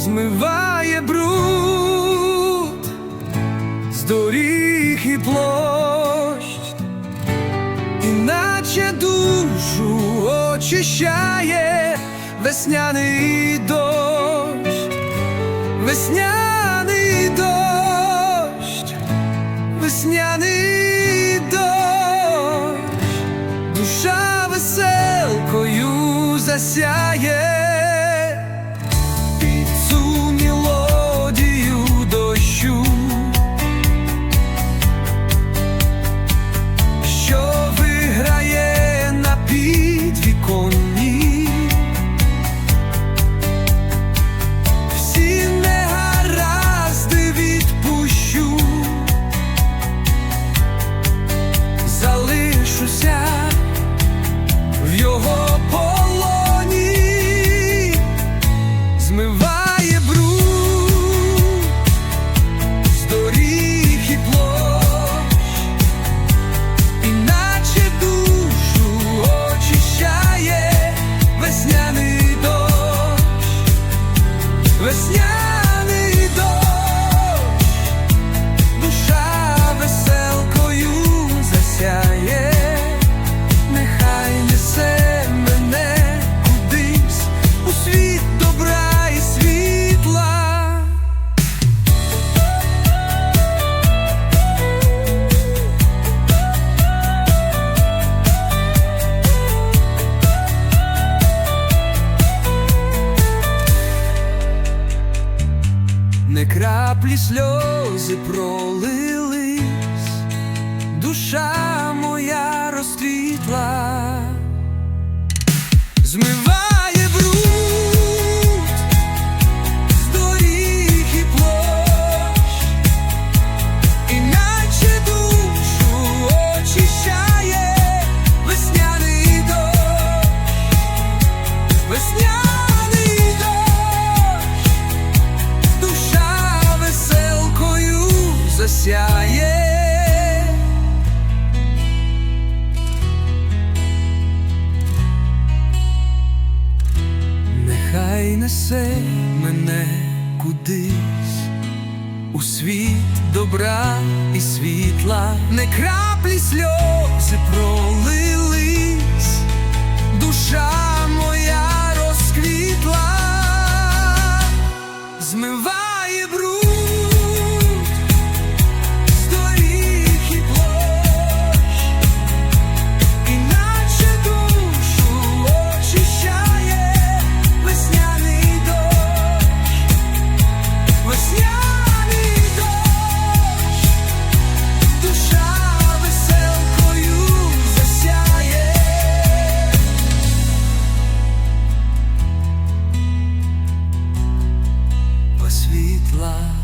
змиває бруд з доріг і площ, іначе душу очищає весняний дощ, весняний дощ, весняний дощ, душа веселкою засяє. Краплі сльози пролились, душа моя розцвітла, засяє. Нехай несе мене кудись у світ добра і світла, не краплі сльози пролились, душа моя розквітла, змиває бруд love.